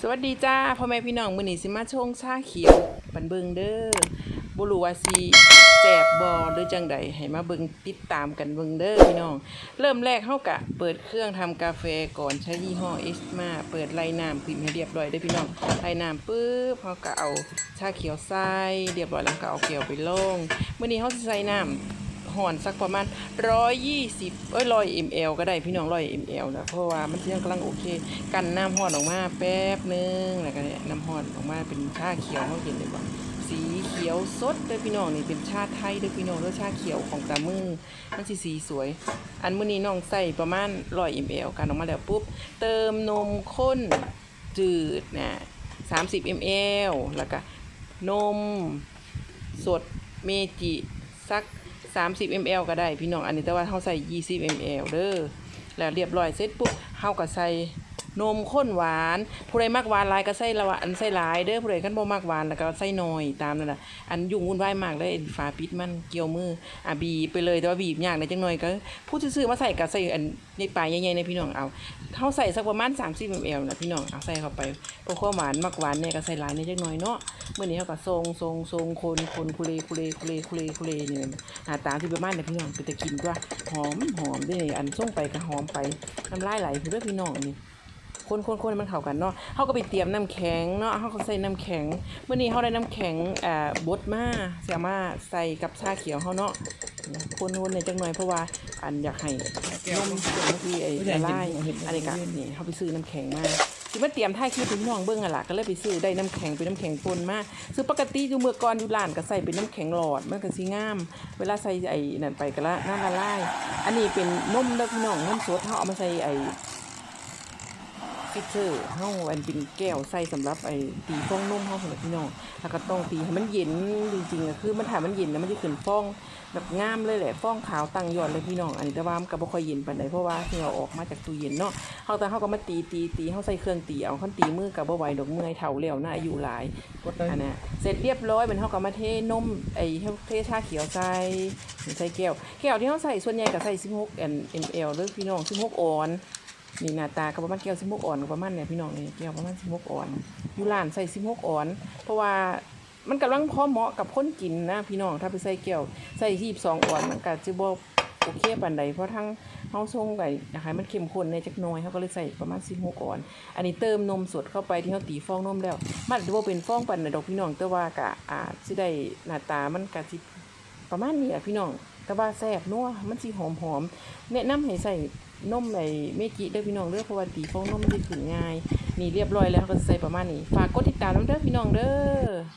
สวัสดีจ้าพ่อแม่พี่น้องมื้อนี้สิมาชงชาเขียวบันเบิงเด้อบ่รู้ว่าสิแซ่บบ่หรือจังใดให้มาเบิงติดตามกันเบิงเด้อพี่น้อง เริ่มแรกเฮากะ เปิดเครื่องทำกาแฟก่อนใช้ยี่ห้อเอสมาเปิดไล่น้ำขึ้นให้เรียบร้อยเด้อพี่น้องไล่น้ำปึ๊บเฮาก็เอาชาเขียวใส่เรียบร้อยแล้วก็เอาเกลียวไปลงมื้อนี้เฮาใส่น้ำ ห่อนสักประมาณ120เอ้ย100 ml ก็ได้พี่น้อง100 ml นะเพราะว่ามันยังกำลังโอเค กันน้ำห่อนออกมาแป๊บนึงแล้วก็เนี่ยน้ำห่อนออกมาเป็นชาเขียวเขาเห็นเลยว่าสีเขียวสดเด้อพี่น้องนี่เป็นชาไทยเด้อพี่น้องแล้วชาเขียวของตามือมันสีสีสวย อันมื้อนี้น้องใส่ประมาณ100 ml กันออกมาแล้วปุ๊บเติมนมข้นจืดนะ30 ml แล้วก็นมสดเมจิสัก 30 ml ก็ได้พี่น้องอันนี้แต่ว่าเฮาใส่ 20 ml เด้อแล้วเรียบร้อยเสร็จปุ๊บเฮาก็ใส่ นมข้นหวาน ผู้ใดมักหวานหลายก็ใส่ละวะอันใส่หลายเด้อผู้ใดคันบ่มักหวานแล้วก็ใส่น้อยตามนั่นน่ะอันยุ่งวุ่นวายมากเลยไอ้ฝาปิดมันเกี่ยวมืออะบีบไปเลยแต่ว่าบีบยากหน่อยจังหน่อยก็ผู้ซื้อๆมาใส่ก็ใส่อันในปลายใหญ่ๆในพี่น้องเอาเฮาใส่สักประมาณ30 ml นะพี่น้องเอาใส่เข้าไปเพราะความหวานมักหวานเนี่ยก็ใส่หลายนิดจังหน่อยเนาะเมื่อนี้เขาก็ทรงทรงทรงคนคนคุเลคุเลคุเลคุเลคุเลนี่มันหาตาที่ประมาณนี่ยพี่น้องเป็นตะกินว่าหอมหอมด้วยนี่อันส่งไปก็หอมไปน้ำลายไหลคือเด้อพี่น้องนี่ คนคนคนมันเข้ากันเนาะเขาก็ไปเตรียมน้ำแข็งเนาะเขาก็ใส่น้ำแข็งเมื่อนี้เขาได้น้ำแข็งอ่าบดมาเสียมาใส่กับชาเขียวเขาเนาะคนคนเนี่ยจังหน่อยเพราะว่าอันอยากให้นมบางทีไอ้ละลายอะไรกันนี่เขาไปซื้อน้ำแข็งมาสิมาเตรียมท่ายคลิปพี่น้องเบิ่งอะล่ะก็เลยไปซื้อได้น้ำแข็งเป็นน้ำแข็งปนมาซื้อปกติอยู่เมื่อก่อนอยู่ร้านก็ใส่เป็นน้ำแข็งหลอดมันก็สิงาม เวลาใส่ไอ้นั่นไปก็ละน้ำละลายอันนี้เป็นนมเด้อพี่น้องนมสดเฮาเอามาใส่ไอ้ ฟิชเชอร์เฮาอันเป็นแก้วใส่สำหรับไอ้ตีฟองนมเฮาสำหรับพี่น้องแล้วก็ต้องตีให้มันเย็นจริงๆอะคือมันถ้ามันเย็นแล้วมันจะขึ้นฟองแบบงามเลยแหละฟองขาวตั้งยอดเลยพี่น้องอันนี้แต่ว่ามันก็บ่ค่อยเย็นปานใดเพราะว่าที่เราออกมาจากตู้เย็นเนาะเขาแต่เขาก็มาตีตีตีเขาใส่เครื่องตีเอาเขาตีมือกับบ่ไหวดอกเมื่อยเท่าแล้วนะอายุหลายกดเลยอันน่ะเสร็จเรียบร้อยเป็นเขาก็มาเทนมไอ้เทชาเขียวใส่ใส่แก้วแก้วที่เขาใส่ส่วนใหญ่ก็ใส่16 ml เด้อพี่น้อง16ออน นี่หน้าตาก็ประมาณแก้ว16ออนก็ประมาณเนี่ยพี่น้องนี่แก้วประมาณ16ออนอยู่ร้านใส่16ออน เพราะว่ามันกำลังพอเหมาะกับคนกินนะพี่น้องถ้าไปใส่แก้วใส่22องอ่อนมันก็จะบ่โอเคปานใดเพราะทั้งเขาส่งไก่อยากให้มันเข้มข้นในจักน้อยเขาก็เลยใส่ประมาณ16ก่อน อันนี้เติมนมสดเข้าไปที่เขาตีฟองนมแล้ว มันจะว่าเป็นฟองปั่นนะดอกพี่น้องแต่ว่ากะอาจสิได้หน้าตามันกะสิประมาณนี้อะพี่น้องแต่ว่าแซ่บนัวมันสิหอมหอมแนะนำให้ใส่ นมในเมกิเด้อพี่น้องเด้อเพราะว่าตีฟองนมมันจะถึงง่าย นี่เรียบร้อยแล้วก็ใส่ประมาณนี้ ฝากกดติดตามน้องเด้อพี่น้องเด้อ